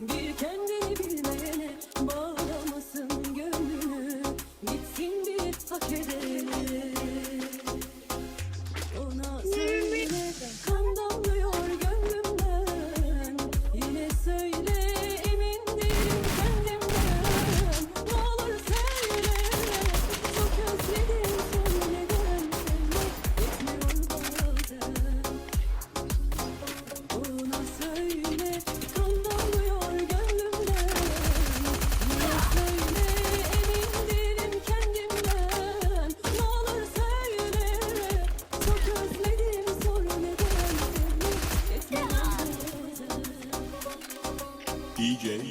Bir kendini bilmeyene bağlamasın gönlünü. Gitsin bir hak edene DJ